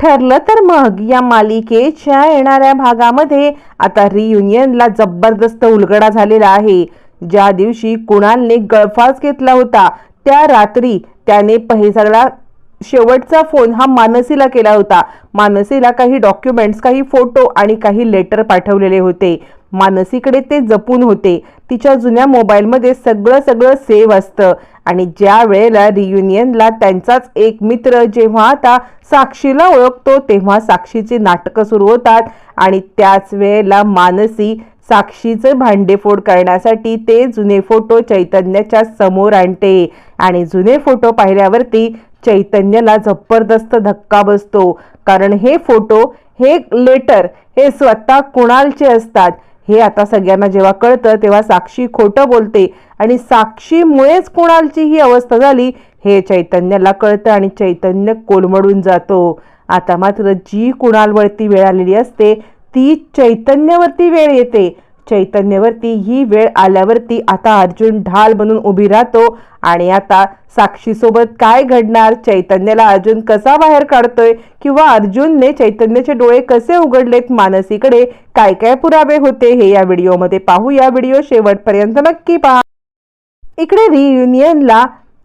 ठरलं तर मग या मालिकेच्या येणाऱ्या भागामध्ये आता रियुनियनला जबरदस्त उलगडा झालेला आहे. ज्या दिवशी कुणालने गळफास घेतला होता त्या रात्री त्याने पहि शेवटचा फोन हा मानसीला केला होता. मानसीला काही डॉक्युमेंट्स काही फोटो आणि काही लेटर पाठवलेले होते. मानसीकडे ते जपून होते. तिच्या जुन्या मोबाईलमध्ये सगळं सगळं सेव्ह असतं. आणि ज्या वेळेला रियुनियनला त्यांचाच एक मित्र जेव्हा आता साक्षीला ओळखतो तेव्हा साक्षीची नाटकं सुरू होतात. आणि त्याच वेळेला मानसी साक्षीचे भांडेफोड करण्यासाठी ते जुने फोटो चैतन्याच्या समोर आणते. आणि जुने फोटो पाहिल्यावरती चैतन्याला जबरदस्त धक्का बसतो. कारण हे फोटो हे लेटर हे स्वतः कुणालचे असतात? हे आता सगळ्यांना जेव्हा कळतं तेव्हा साक्षी खोटं बोलते. आणि साक्षीमुळेच कुणालची ही अवस्था झाली हे चैतन्याला कळतं आणि चैतन्य कोलमडून जातो. आता मात्र जी कुणालवरती वेळ आलेली असते ती चैतन्यावरती वेळ येते. चैतन्यवरती ही वेळ आल्यावरती आता अर्जुन ढाल बनून उभी राहतो आणि आता साक्षीसोबत काय घडणार? चैतन्याला अर्जुन कसा बाहेर काढतोय? किंवा अर्जुनने चैतन्याचे डोळे कसे उघडलेत? मानसीकडे काय काय पुरावे होते? हे या व्हिडिओमध्ये पाहू या व्हिडिओ शेवटपर्यंत नक्की पहा. इकडे रियुनियनला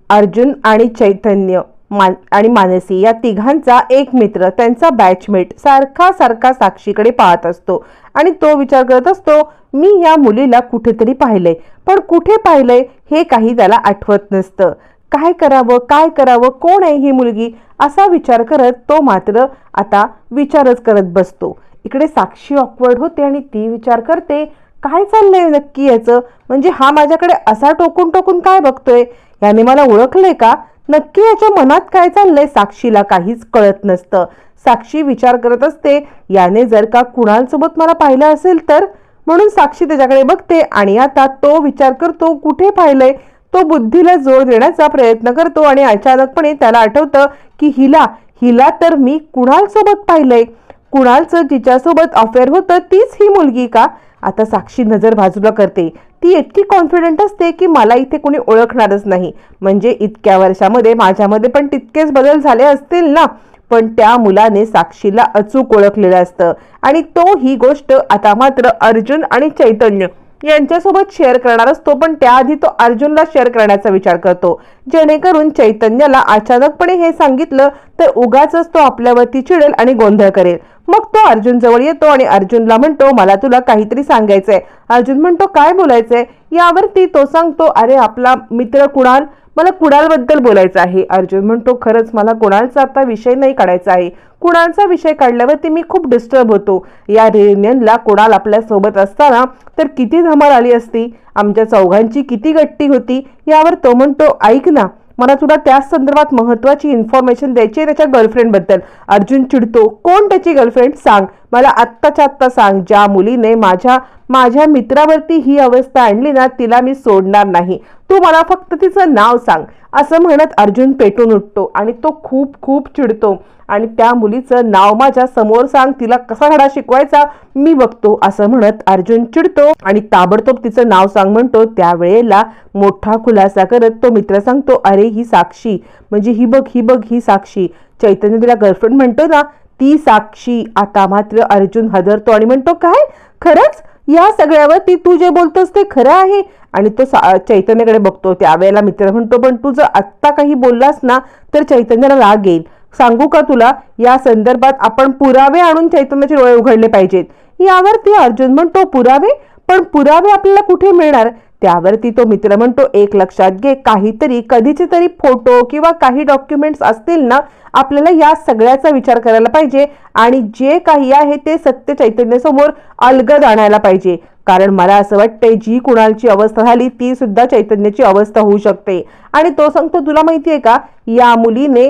अर्जुन आणि चैतन्य. मान आणि मानसी या तिघांचा एक मित्र त्यांचा बॅचमेट सारखा सारखा साक्षीकडे पाहत असतो. आणि तो विचार करत असतो मी या मुलीला कुठेतरी पाहिलंय पण कुठे पाहिलंय हे काही त्याला आठवत नसतं. काय करावं काय करावं कोण आहे ही मुलगी? असा विचार करत तो मात्र आता विचारच करत बसतो. इकडे साक्षी ऑकवर्ड होते आणि ती विचार करते काय चाललंय नक्की याचं? म्हणजे हा माझ्याकडे असा टोकून टोकून काय बघतोय? याने मला ओळखलंय का? नक्की याच्या मनात काय चाललंय साक्षीला काहीच कळत नसतं. साक्षी विचार करत असते याने जर का कुणालसोबत मला पाहिलं असेल तर? म्हणून साक्षी त्याच्याकडे बघते आणि आता तो विचार करतो कुठे पाहिलंय? तो बुद्धीला जोर देण्याचा प्रयत्न करतो आणि अचानकपणे त्याला आठवतं की हिला हिला तर मी कुणालसोबत पाहिलंय. कुणालचं जिच्यासोबत अफेअर होतं तीच ही मुलगी का? आता साक्षी नजर बाजूला करते. ती इतकी कॉन्फिडंट असते की मला इथे कोणी ओळखणारच नाही. म्हणजे इतक्या वर्षामध्ये माझ्यामध्ये पण तितकेच बदल झाले असतील ना? पण त्या मुलाने साक्षीला अचूक ओळखलेलं असतं. आणि तो ही गोष्ट आता मात्र अर्जुन आणि चैतन्य यांच्यासोबत शेअर करणार असतो. पण त्याआधी तो अर्जुनला शेअर करण्याचा विचार करतो. जेणेकरून चैतन्याला अचानकपणे हे सांगितलं तर उगाच तो आपल्यावरती चिडेल आणि गोंधळ करेल. मग तो अर्जुन जवळ येतो आणि अर्जुनला म्हणतो मला तुला काहीतरी सांगायचंय. अर्जुन म्हणतो काय बोलायचंय? यावरती तो सांगतो अरे आपला मित्र कुणाल? मला कुणालबद्दल बोलायचं आहे. अर्जुन म्हणतो खरंच मला कुणालचा आता विषय नाही काढायचा आहे. कुणालचा विषय काढल्यावरती मी खूप डिस्टर्ब होतो. या रियुनियनला कुणाल आपल्यासोबत असताना तर किती धमाल आली असती? आमच्या चौघांची किती गट्टी होती? यावर तो म्हणतो ऐक ना मला तुला त्याच संदर्भात महत्वाची इन्फॉर्मेशन द्यायची त्याच्या गर्लफ्रेंडबद्दल अर्जुन चिडतो कोण त्याची गर्लफ्रेंड सांग. मला आत्ताच्या आत्ता सांग. ज्या मुलीने माझ्या माझ्या मित्रावरती ही अवस्था आणली ना तिला मी सोडणार नाही. तू मला फक्त तिचं नाव सांग. असं म्हणत अर्जुन पेटून उठतो आणि तो खूप खूप चिडतो. आणि त्या मुलीचं नाव माझ्यासमोर सांग तिला कसा धडा शिकवायचा मी बघतो असं म्हणत अर्जुन चिडतो आणि ताबडतोब तिचं नाव सांग म्हणतो. त्यावेळेला मोठा खुलासा करत तो मित्र सांगतो अरे ही साक्षी. म्हणजे ही बघ ही बघ ही साक्षी. चैतन्य तिला गर्लफ्रेंड म्हणतो ना ती साक्षी. आता मात्र अर्जुन हदरतो आणि म्हणतो काय? खरंच? या सगळ्यावर ती तू जे बोलतोस ते खरं आहे. आणि तो चैतन्याकडे बघतो. त्यावेळेला मित्र म्हणतो पण तू जर आत्ता काही बोललास ना तर चैतन्याला राग येईल. सांगू का तुला या संदर्भात आपण पुरावे आणून चैतन्याचे डोळे उघडले पाहिजेत. यावर ती अर्जुन म्हणतो पुरावे? पण पुरावे आपल्याला कुठे मिळणार? त्यावरती तो मित्र म्हणतो एक लक्षात घे काहीतरी कधीचे तरी फोटो किंवा काही डॉक्युमेंट्स असतील ना आपल्याला या सगळ्याचा विचार करायला पाहिजे आणि जे काही आहे ते सत्य चैतन्यासमोर अलगद आणायला पाहिजे. कारण मला असं वाटतंय जी कुणालची अवस्था झाली ती सुद्धा चैतन्याची अवस्था होऊ शकते. आणि तो सांगतो तुला माहितीये का या मुलीने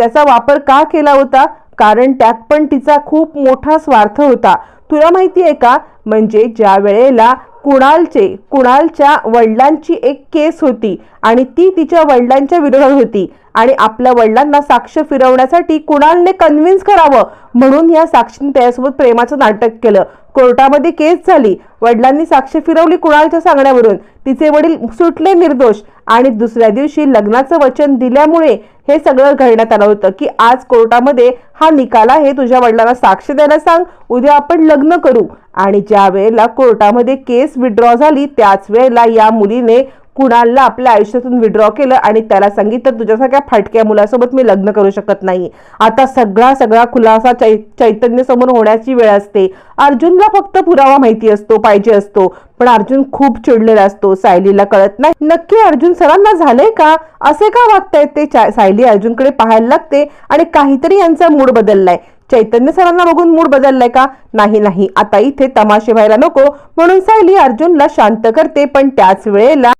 याचा वापर का केला होता? कारण त्यात पण तिचा खूप मोठा स्वार्थ होता. तुला माहितीये का म्हणजे ज्या वेळेला कुणालचे कुणालच्या वडिलांची एक केस होती आणि ती तिच्या वडिलांच्या विरोधात होती. आणि आपल्या वडिलांना साक्ष फिरवण्यासाठी कुणालने कन्व्हिन्स करावं म्हणून या साक्षीने त्याच्यासोबत प्रेमाचं नाटक केलं. कोर्टामध्ये केस झाली. वडिलांनी साक्ष फिरवली कुणालच्या सांगण्यावरून. तिचे वडील सुटले निर्दोष आणि दुसऱ्या दिवशी लग्नाचं वचन दिल्यामुळे हे सगळं घडण्यात आलं होतं की आज कोर्टामध्ये हा निकाल आहे तुझ्या वडिलांना साक्ष द्यायला सांग उद्या आपण लग्न करू. आणि ज्या वेळेला कोर्टामध्ये केस विड्रॉ झाली त्याच वेळेला या मुलीने कुणालला आपल्या आयुष्यातून विड्रॉ केलं आणि त्याला सांगितलं तुझ्यासारख्या फाटक्या मुलासोबत मी लग्न करू शकत नाही. आता सगळा सगळा खुलासा चै चैतन्य समोर होण्याची वेळ असते. अर्जुनला फक्त पुरावा माहिती असतो पाहिजे असतो. पण अर्जुन खूप चिडलेला असतो. सायलीला कळत नाही. नक्की अर्जुन सरांना झालंय का? असे का वागतायत ते? चा- सायली अर्जुनकडे पाहायला लागते आणि काहीतरी यांचा मूड बदललाय. चैतन्य सरांना बघून मूड बदललाय का? नाही नाही. आता इथे तमाशे व्हायला नको. म्हणून सायली अर्जुनला शांत करते पण त्याच वेळेला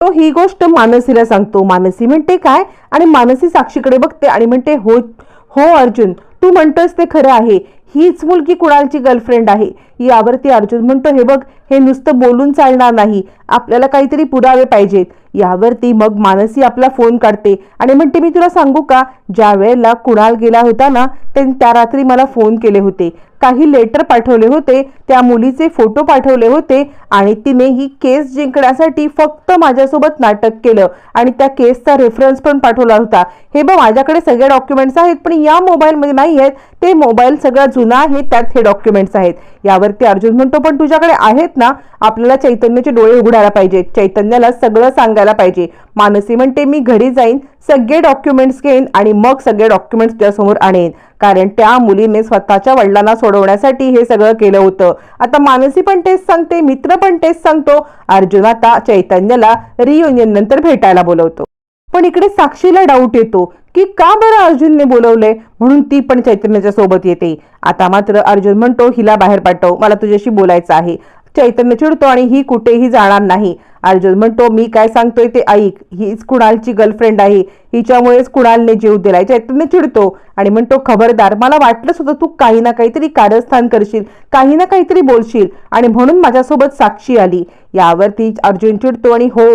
तो ही गोष्ट मानसीला सांगतो. मानसी म्हणते काय? आणि मानसी साक्षीकडे बघते आणि म्हणते हो हो अर्जुन तू म्हणतोस ते खरं आहे. हीच मुलगी कुणालची गर्लफ्रेंड आहे. यावरती अर्जुन म्हणतो हे बघ हे नुसतं बोलून चालणार नाही. आपल्याला काहीतरी पुरावे पाहिजेत. यावरती मग मानसी आपला फोन काढते आणि म्हणते मी तुला सांगू का? ज्या वेळेला कुणाल गेला होता ना ते त्या रात्री मला फोन केले होते. काही लेटर पाठवले होते त्या मुलीचे फोटो पाठवले होते आणि तिने ही केस जिंकण्यासाठी फक्त माझ्यासोबत नाटक केलं आणि त्या केसचा रेफरन्स पण पाठवला होता. हे बघ माझ्याकडे सगळे डॉक्युमेंट्स आहेत पण या मोबाईलमध्ये नाही आहेत. ते मोबाईल सगळा जुना आहे त्यात हे डॉक्युमेंट्स आहेत. यावरती अर्जुन म्हणतो पण तुझ्याकडे आहेत ना? आपल्याला चैतन्याचे डोळे उघडायला पाहिजे चैतन्याला सगळं सांगायला पाहिजे. मानसी म्हणते मी घरी जाईन सगळे डॉक्युमेंट्स घेईन आणि मग सगळे डॉक्युमेंट्स तुझ्यासमोर आणेन. कारण त्या मुलीने स्वतःच्या वडिलांना सोडवण्यासाठी हे सगळं केलं होतं. आता मानसी पण तेच सांगते मित्र पण तेच सांगतो. अर्जुन आता चैतन्याला रियुनियन नंतर भेटायला बोलवतो. पण इकडे साक्षीला डाऊट येतो. की का बरं अर्जुनने बोलवलंय? म्हणून ती पण चैतन्याच्या सोबत येते. आता मात्र अर्जुन म्हणतो हिला बाहेर पाठव मला तुझ्याशी बोलायचं आहे. चैतन्य चिडतो आणि ही कुठेही जाणार नाही. अर्जुन म्हणतो मी काय सांगतोय ते ऐक. हीच कुणालची गर्लफ्रेंड आहे. हिच्यामुळेच कुणालने जीव दिलाय. चैतन्य चिडतो आणि म्हणतो खबरदार मला वाटलंच होतं तू काही ना काहीतरी कारस्थान करशील काही ना काहीतरी बोलशील आणि म्हणून माझ्यासोबत साक्षी आली. यावरती अर्जुन चिडतो आणि हो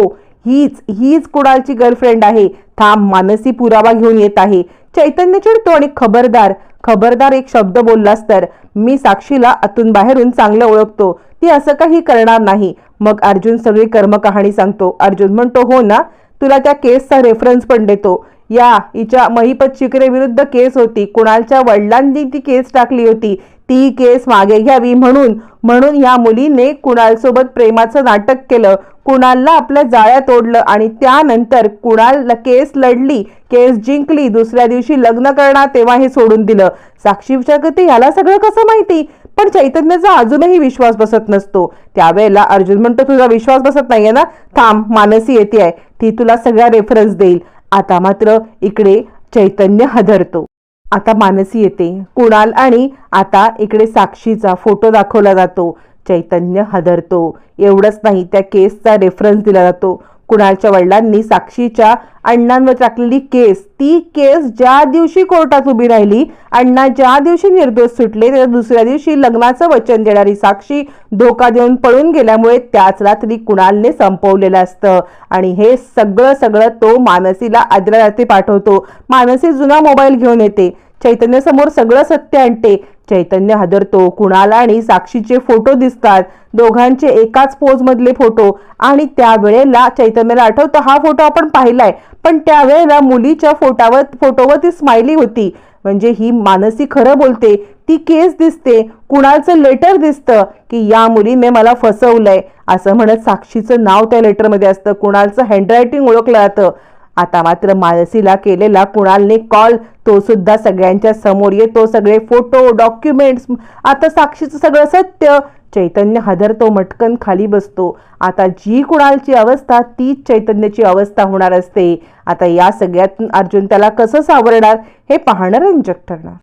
हीच हीच कुणालची गर्लफ्रेंड आहे. थांब मानसी पुरावा घेऊन येत आहे. चैतन्य चिडतो आणि खबरदार खबरदार एक शब्द बोललास तर. मी साक्षीला आतून बाहेरून चांगलं ओळखतो. ती असं काही करणार नाही. मग अर्जुन सगळी कर्मकहाणी सांगतो. अर्जुन म्हणतो हो ना तुला त्या केसचा रेफरन्स पण देतो. या हिच्या महिपत शिकरे विरुद्ध केस होती. कुणालच्या वडिलांनी ती केस टाकली होती. ती केस मागे घ्यावी म्हणून म्हणून या मुलीने कुणालसोबत प्रेमाचं नाटक केलं. कुणालला आपल्या जाळ्यात ओढलं आणि त्यानंतर कुणाल केस लढली केस जिंकली दुसऱ्या दिवशी लग्न करणार तेव्हा हे सोडून दिलं. साक्षी विचार करते याला सगळं कसं माहिती? पण चैतन्याचा अजूनही विश्वास बसत नसतो. त्यावेळेला अर्जुन म्हणतो तुझा विश्वास बसत नाहीये ना? थांब मानसी येते आहे. ती तुला सगळा रेफरन्स देईल. आता मात्र इकडे चैतन्य हदरतो. आता मानसी येते. कुणाल आणि आता इकडे साक्षीचा फोटो दाखवला जातो. चैतन्य हदरतो. एवढंच नाही त्या केसचा रेफरन्स दिला जातो. कुणालच्या वडिलांनी साक्षीच्या अण्णांवर टाकलेली केस ती केस ज्या दिवशी कोर्टात उभी राहिली अण्णा ज्या दिवशी निर्दोष सुटले त्या दुसऱ्या दिवशी लग्नाचं वचन देणारी साक्षी धोका देऊन पळून गेल्यामुळे त्याच रात्री कुणालने संपवलेलं असतं. आणि हे सगळं सगळं तो मानसीला आदल्या रात्री पाठवतो. मानसी जुना मोबाईल घेऊन येते. चैतन्य समोर सगळं सत्य आणते. चैतन्य हादरतो कुणाला आणि साक्षीचे फोटो दिसतात. दोघांचे एकाच पोजमधले फोटो आणि त्यावेळेला चैतन्याला आठवतं हा फोटो आपण पाहिलाय. पण त्यावेळेला मुलीच्या फोटावर फोटोवर ती स्माइली होती. म्हणजे ही मानसी खरं बोलते ती केस दिसते कुणालचं लेटर दिसतं की या मुलीने मला फसवलंय. असं म्हणत साक्षीचं नाव त्या लेटरमध्ये असतं. कुणालचं हँडरायटिंग ओळखलं जातं. आता मात्र मानसीला केलेला कुणालने कॉल तो सुद्धा सगळ्यांच्या समोर येतो. सगळे फोटो डॉक्युमेंट्स आता साक्षीचं सगळं सत्य. चैतन्य हदरतो मटकन खाली बसतो. आता जी कुणालची अवस्था तीच चैतन्याची अवस्था होणार असते. आता या सगळ्यात अर्जुन त्याला कसं सावरणार हे पाहणं रंजक ठरणार.